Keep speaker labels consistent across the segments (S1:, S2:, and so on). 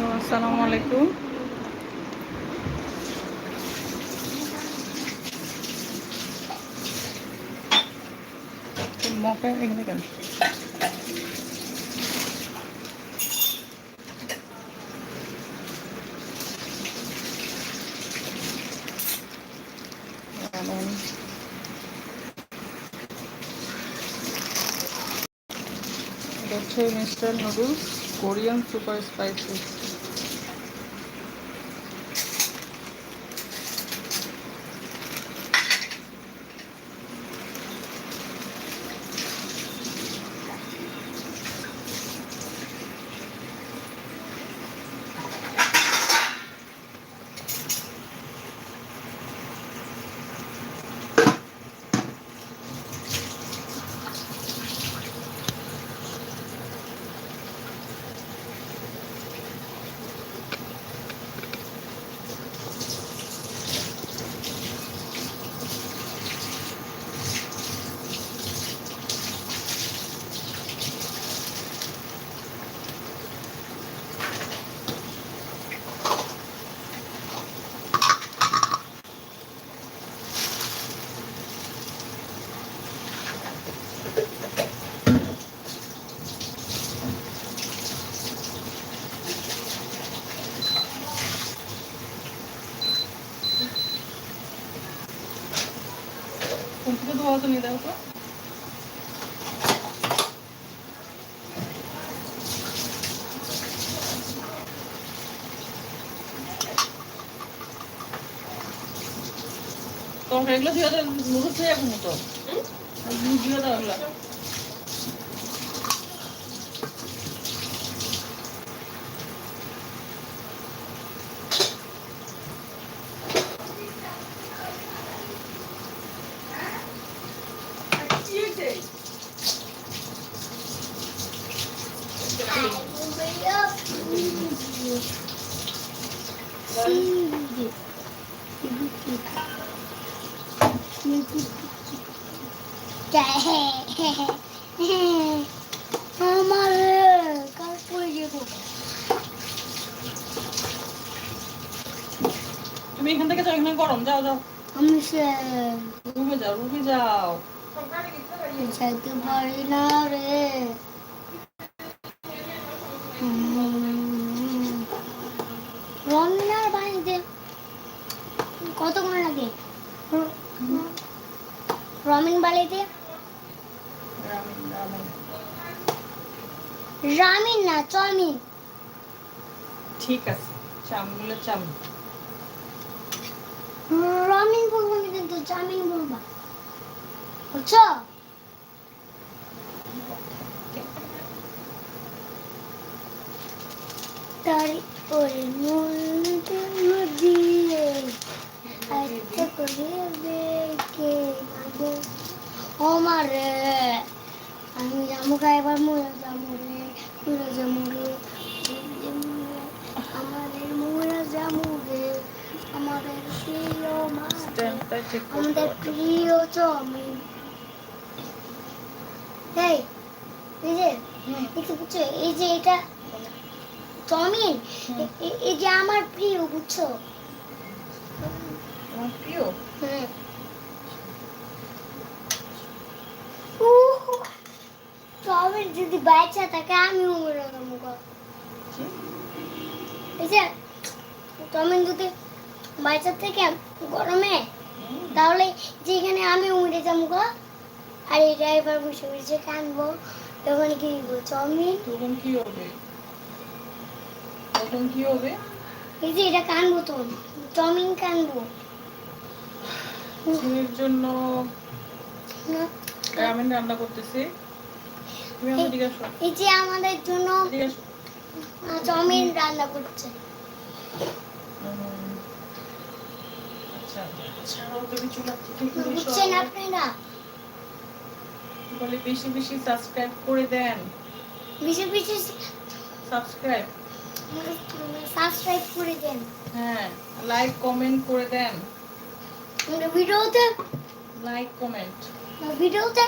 S1: Hello আসসালামু আলাইকুম। মকা এখানে কেন? হচ্ছে mister noodles Korean super spicy. নিয়ে দেখো তো। তোমাকে এগুলো দিয়ে দাও নুডলস হয়ে এখন তো দিয়ে দাও এগুলো।
S2: আমার কাল পড়ে যাব
S1: তুমি এখান থেকে যাও এখানে গরম যাও যাও
S2: আমি সে
S1: রুমে যাও রুমে যাও
S2: যাইতে পারি না রে রমিনার বাড়িতে কতক্ষণ লাগে রমিন বাড়িতে
S1: রামেন
S2: না চমিন
S1: ঠিক আছে। চামগুলো চাম
S2: রমিন বলব না কিন্তু চামিন বলবা বুঝছ তারি ওরে মন দিয়ে আচ্ছা করে দেখে ও মারে আমি জামু খাই এবার মরে যাব রে মরে যাব রে আমাদের মরে যাব রে আমাদের প্রিয় মা আমাদের প্রিয় চাউমিন এই এই যে দেখতে বুঝছ এই যে এটা চাউমিন এই যে আমার প্রিয় বুঝছ?
S1: তোমার প্রিয়?
S2: হুম। চাউমিন যদি বাচ্চা থাকে আমি যাব গো। এই যে চাউমিন যদি বাচ্চা থেকে গরমে তাহলে যেখানে আমি উমরে যাব গো আর এই ড্রাইভার বসে বসে কানবো তখন কি দিব চাউমিন
S1: তখন কি হবে? তখন কি হবে?
S2: এই যে এটা কানবো তো চাউমিন কানবো।
S1: ছেলের জন্য রামেন রান্না করতেছি।
S2: এই যে আমাদের জন্য চাউমিন রান্না করছে।
S1: উম, আচ্ছা ছাড়াও তুমি চুলা
S2: বুঝছেন আপনারা?
S1: বলে বেশি বেশি সাবস্ক্রাইব করে দেন।
S2: বেশি বেশি
S1: সাবস্ক্রাইব
S2: সাবস্ক্রাইব করে দেন।
S1: হ্যাঁ লাইক কমেন্ট করে দেন।
S2: ভিডিওতে
S1: লাইক কমেন্ট
S2: ভিডিওতে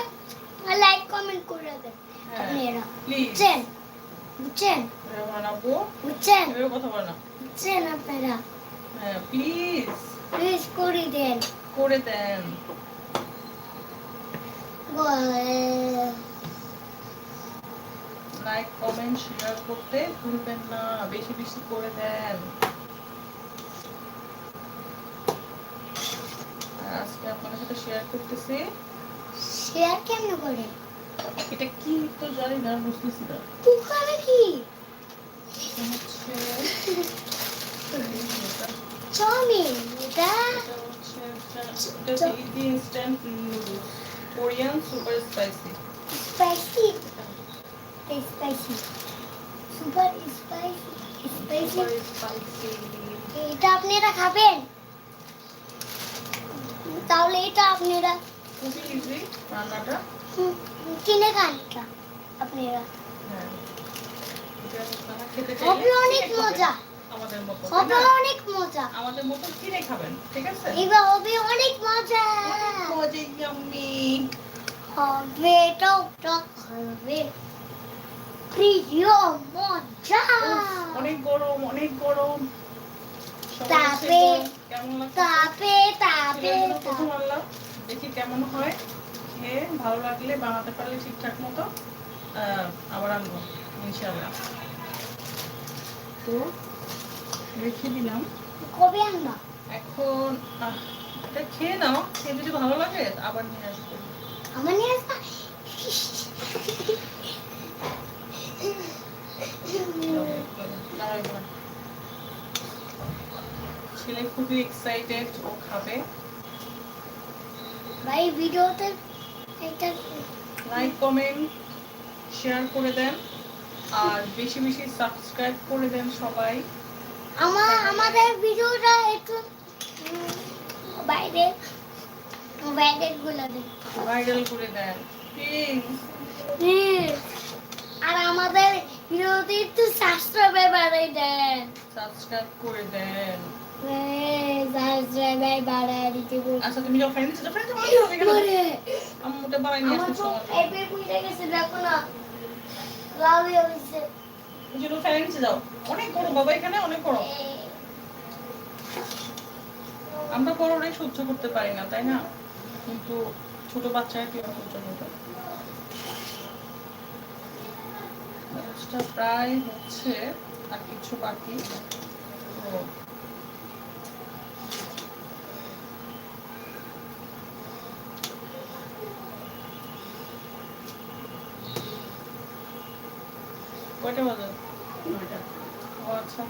S2: লাইক কমেন্ট করে দেন।
S1: হ্যাঁ
S2: আপনারা। বুঝছেন? বুঝছেন?
S1: বানাবো।
S2: বুঝছেন?
S1: কথা বলে না।
S2: বুঝছেন আপনারা?
S1: হ্যাঁ প্লিজ
S2: প্লিজ করে দেন।
S1: করে দেন। লাইক কমেন্ট শেয়ার করতে ভুলবেন না বেশি বেশি করে দেন। আজকে আপনাদের সাথে শেয়ার করতেছি।
S2: শেয়ার কেমন করে?
S1: এটা কি তো জানি না বুঝতেছি না।
S2: পুকারে কি? চাউমিন এটা
S1: এটা হচ্ছে instant noodles Korean super spicy
S2: spicy spicy super spicy spicy
S1: super spicy
S2: এটা আপনারা খাবেন তাহলে এটা আপনারা
S1: খুবই ইজি রান্নাটা
S2: হুম, কিনে খান এটা আপনারা
S1: হ্যাঁ এটা আপনারা খেতে
S2: হবে
S1: চাইলে
S2: অনেক
S1: কিনে খাবেন।
S2: মজা
S1: আমাদের মতো
S2: হবে অনেক মজা।
S1: আমাদের মতো কিনে খাবেন ঠিক আছে?
S2: এবার হবে অনেক মজা।
S1: মজা ইয়াম্মি।
S2: হবে টক টক হবে। প্রিয় মজা।
S1: অনেক গরম অনেক গরম।
S2: তাপে,
S1: এসে বল, কেমন লাগছে?
S2: তাপে তাপে
S1: প্রথম
S2: তাপে।
S1: দেখি কেমন হয়। খেয়ে ভালো লাগলে বানাতে পারলে ঠিকঠাক মতো আবার আনব ইনশাল্লাহ তো রেখে দিলাম।
S2: কবে আনবা?
S1: এখন এটা খেয়ে নাও। খেয়ে যদি ভালো লাগে আবার নিয়ে আসব।
S2: আমার নিয়ে আসবা?
S1: ছেলে খুবই এক্সাইটেড ও খাবে।
S2: ভাই ভিডিওতে এটা
S1: লাইক কমেন্ট শেয়ার করে দেন। আর বেশি বেশি সাবস্ক্রাইব করে দেন সবাই।
S2: আমার আমাদের ভিডিওটা একটু বাইরে বাইরে গুলো দেন
S1: ভাইরাল করে দেন। প্লিজ.
S2: আর আমাদের ভিডিওতে একটু সাবস্ক্রাইব বাড়াই দেন।
S1: সাবস্ক্রাইব করে দেন।
S2: বাড়াই
S1: আচ্ছা তুমি যাও ফ্রেন্ডস বানাই হবে কেন
S2: মরে
S1: নিয়ে
S2: তো এই পুড়ে গেছে দেখো না। লাল হয়ে গেছে।
S1: তুমি ফ্রেন্ডস যাও অনেক বড় বাবা, এখানে অনেক বড় আমরা বড়রাই সহ্য করতে পারি না, তাই না? কিন্তু ছোট বাচ্চারা কি সহ্য মাছটা প্রায় হচ্ছে আর কিছু বাকি। তো কয়টা বাজে দুইটা ও আচ্ছা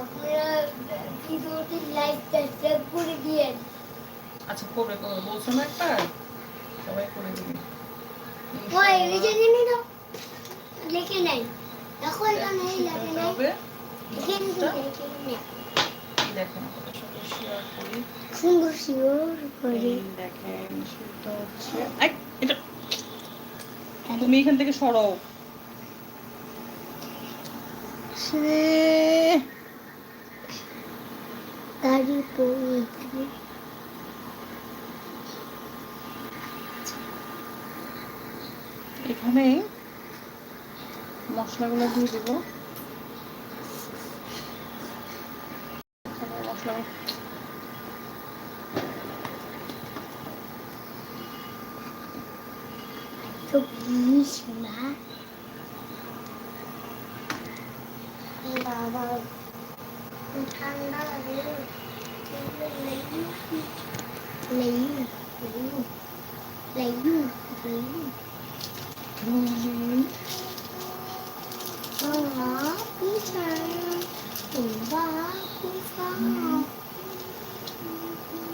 S2: আপনারা করে দিয়েন
S1: আচ্ছা বলছো না একটা? সবাই করে
S2: লিখে তো লিখে নাই। নাই লিখে লিখে
S1: দেখেন
S2: সুন্দর শিওর করে।
S1: দেখেন সেটা হচ্ছে। এটা। তুমি এখান থেকে সরো
S2: গাড়ি পৌঁছে
S1: এখানে মশলাগুলো দিয়ে দিব এখানে মশলা
S2: তো বিশ না বাবা ঠান্ডা লাগে লেইউ লেইউ লেইউ লেইউ বাবা পিছা বাবা পিছা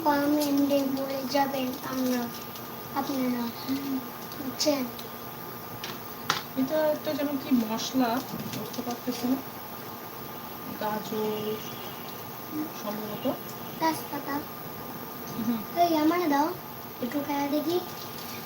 S2: কমেন্টে বলে যাবেন আমরা আপনারা বুঝছেন
S1: এটা একটা যেন কি মশলা বুঝতে পারতেছি না। গাজর সম্ভবত।
S2: দাও একটু খাওয়া দেখি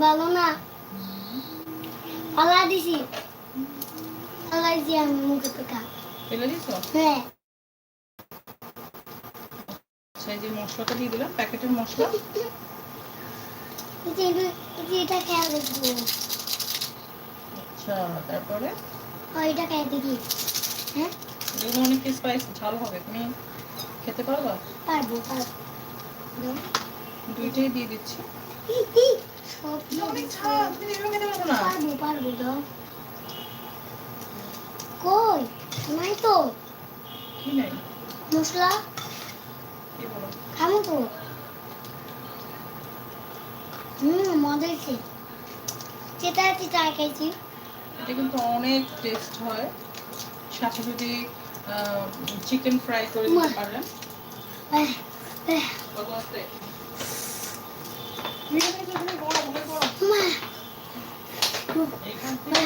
S1: ভালো
S2: না পালা দিছি পালা দিছি আমি মুখে থেকে
S1: ফেলে দিছো
S2: হ্যাঁ।
S1: যে মশলাটা দিয়ে দিলাম প্যাকেটের মশলা
S2: এটা- খেয়াল দেখব
S1: আচ্ছা তারপরে?
S2: ও এটা খেয়ে দেখি। হ্যাঁ?
S1: অনেক স্পাইস ঝাল হবে তুমি খেতে পারবা?
S2: পারব পারব।
S1: দুইটাই দিয়ে দিচ্ছি।
S2: সব
S1: পারব
S2: পারব কই? নাই তো।
S1: কি নাই?
S2: মশলা?
S1: কি
S2: তো। হুম মজা হয়েছে। চেতা চেতা খাইছি
S1: এটা কিন্তু অনেক টেস্ট হয়। সাথে যদি চিকেন ফ্রাই করে দিতে
S2: মা।
S1: পারেন
S2: আহ, আহ,
S1: কত আছে ধীরে ধীরে ধীরে বড় হবে বড়
S2: মা
S1: এখান থেকে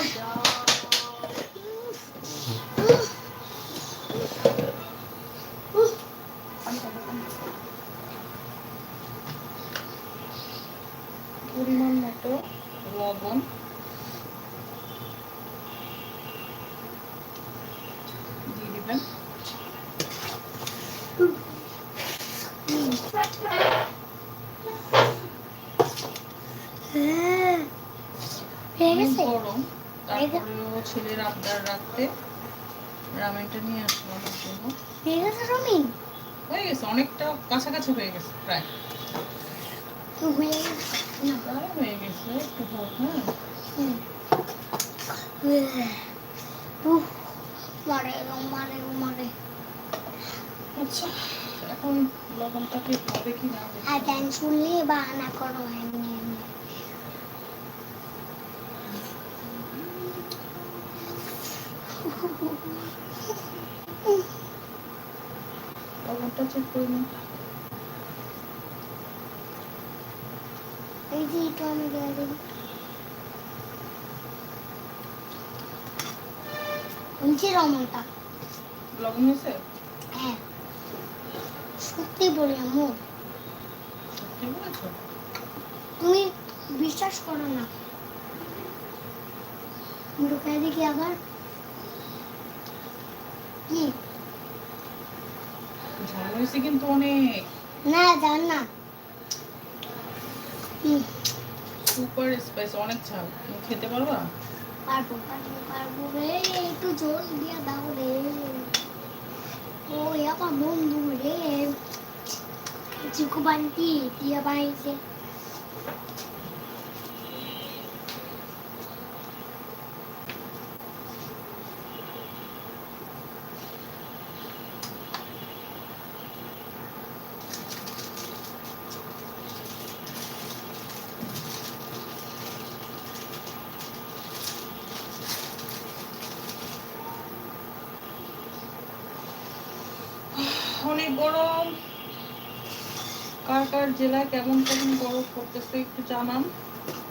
S1: কাছাকাছি হয়ে গেছে প্রায়।
S2: হয়ে গেছে।
S1: হয়ে একটু হোক হ্যাঁ।
S2: মারে গো মারে মারে।
S1: আচ্ছা এখন লবণটাকে কি না দেখি।
S2: শুনলে বাহানা করো এমনি এমনি
S1: লবণটা চেক করে নিন
S2: এই যে একটু আমি দিয়ে নিচে রমনটা
S1: লবণ হয়েছে
S2: হ্যাঁ সত্যি বলি আম্মু।
S1: সত্যি বলেছ?
S2: তুমি বিশ্বাস করো না। ঢুকাই দেখি আবার? কি?
S1: ঝাল হয়েছে কিন্তু অনেক।
S2: না জান না।
S1: সুপার স্পাইস অনেক ঝাল। তুমি খেতে পারবা?
S2: পারব পারব পারব রে একটু জল দিয়ে দাও রে। ও আমার বন্ধু রে। চিকু বান্টি দিয়ে বানিয়েছে
S1: অনেক গরম। কার কার জেলায় কেমন কেমন গরম পড়তেছে একটু জানান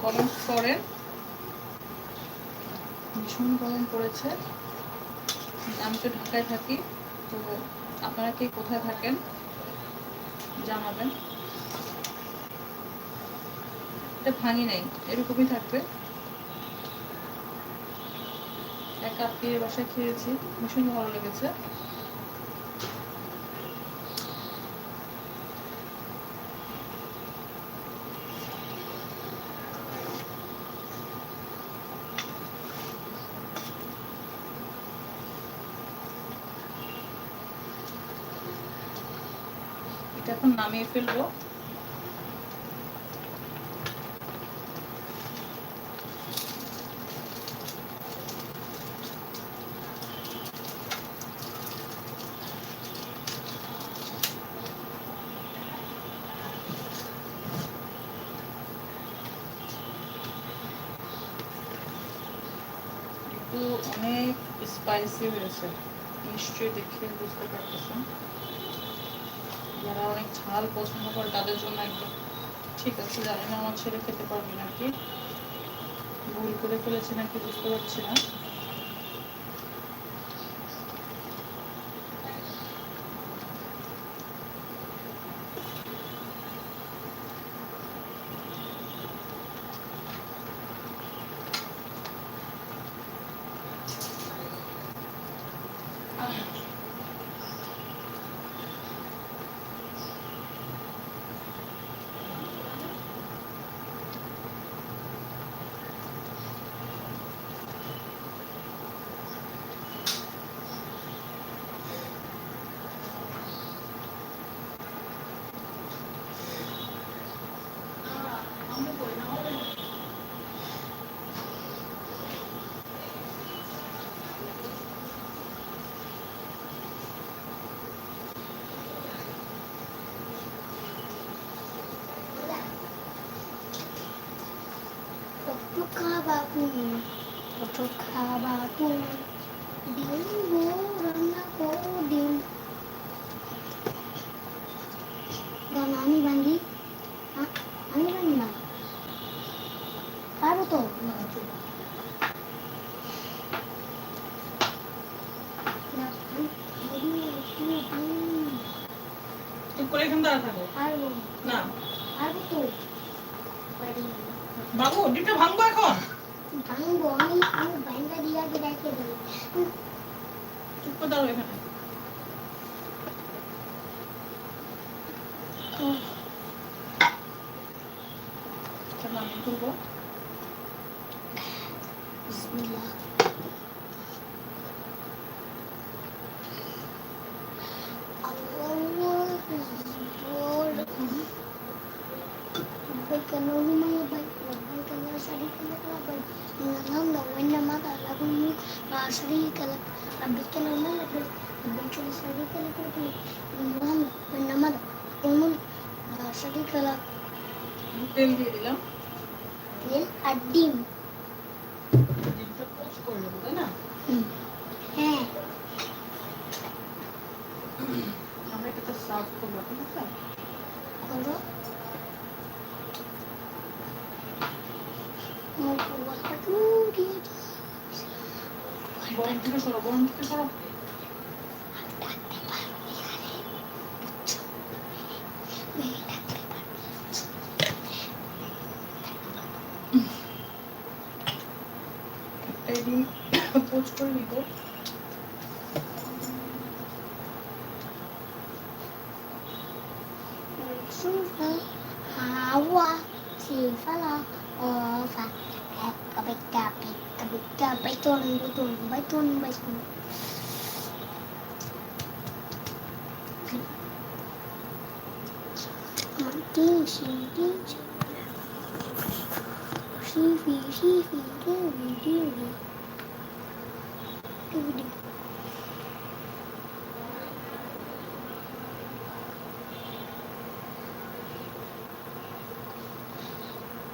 S1: কমেন্ট করেন ভীষণ গরম পড়েছে। আমি তো ঢাকায় থাকি, তো আপনারা কে কোথায় থাকেন জানাবেন। এটা ভাঙি নাই, এরকমই থাকবে। এক আত্মীয় বাসায় খেয়েছি, ভীষণ ভালো লেগেছে। এটা এখন নামিয়ে ফেলব একটু অনেক স্পাইসি হয়েছে নিশ্চয়ই দেখে বুঝতে পারতেছেন যারা অনেক ঝাল পছন্দ করে তাদের জন্য একদম ঠিক আছে, জানি না আমার ছেলে খেতে পারবে নাকি। ভুল করে ফেলেছে নাকি বুঝতে পারছি না
S2: কত খাবা তুমি কত খাবা তুমি ডিম গো রান্না করো ডিম গান আমি বান্ধি আমি বান্ধি না পারো তো
S1: চুপ। করে এখানে দাঁড়া থাকো। না।
S2: পারব তো
S1: বাবু ডিমটা ভাঙবো এখন?
S2: শুনব আমি আমি বাইন্দা দিয়ে আগে রেখে দেবো।
S1: চুপ করে
S2: لبيك لبيك لا شريك لك لبيك إن الحمد والنعمة لك الملك لا شريك لك لبيك اللهم لبيك لبيك لا شريك لك لبيك إن الحمد والنعمة والملك لا شريك لك
S1: তেল দিয়ে দিলাম
S2: তেল আর ডিম
S1: ডিম পোচ করে নিব
S2: Hawa si Fala Ova Kabik kabik kabik kabik tun tun bai tun bai tun Tin si tin si Si fi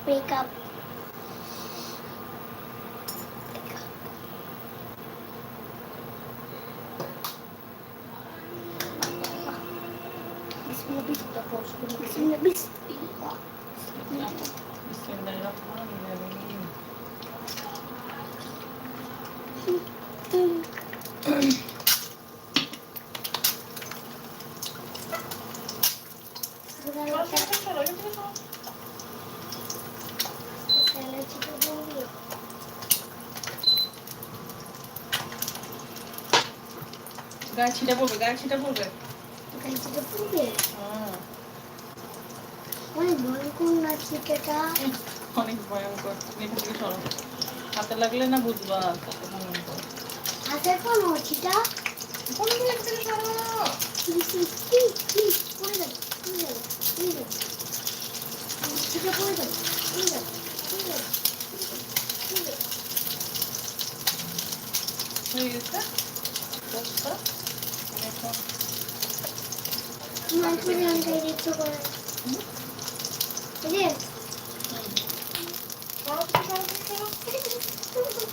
S2: Wake up.
S1: গায়ে ছিটা পড়বে। গায়ে ছিটা পড়বে? হ্যাঁ।
S2: অনেক কোন না চিকেটা
S1: অনেক ভয়ঙ্কর। এখান থেকে সরো। হাতে লাগলে না বুঝবা ভয়ঙ্কর।
S2: হাতে কোন চিটা
S1: কোন দিকে থেকে সরো?
S2: পড়ে যাবে পড়ে যাবে পড়ে যাবে। যাবে পড়ে যাবে পড়ে যাবে পড়ে যাবে।
S1: হয়ে গেছে পোস্টটা আমি এখন
S2: মাঞ্চুরিয়ান খাইতে ইচ্ছে করে এই যে
S1: সরো তুমি, সরো তুমি, সরো।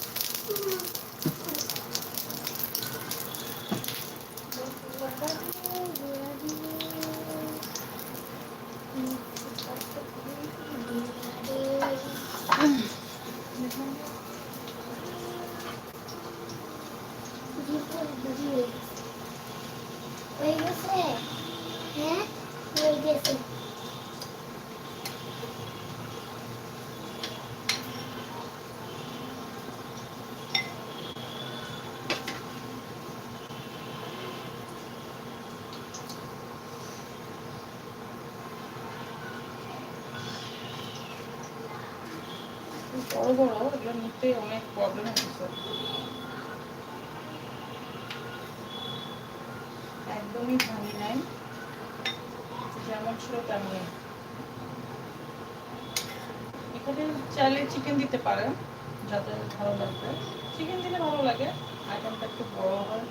S1: বড় বড় এগুলো নিতে অনেক প্রবলেম হচ্ছে একদমই ভাঙি নাই। যেমন ছিল তেমনই এখানে চাইলে চিকেন দিতে পারেন, যাতে ভালো লাগবে। চিকেন দিলে ভালো লাগে। আইটেমটা একটু বড় হয়।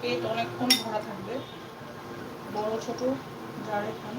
S1: পেট অনেকক্ষণ ভরা থাকবে। বড়, ছোট, যারে খান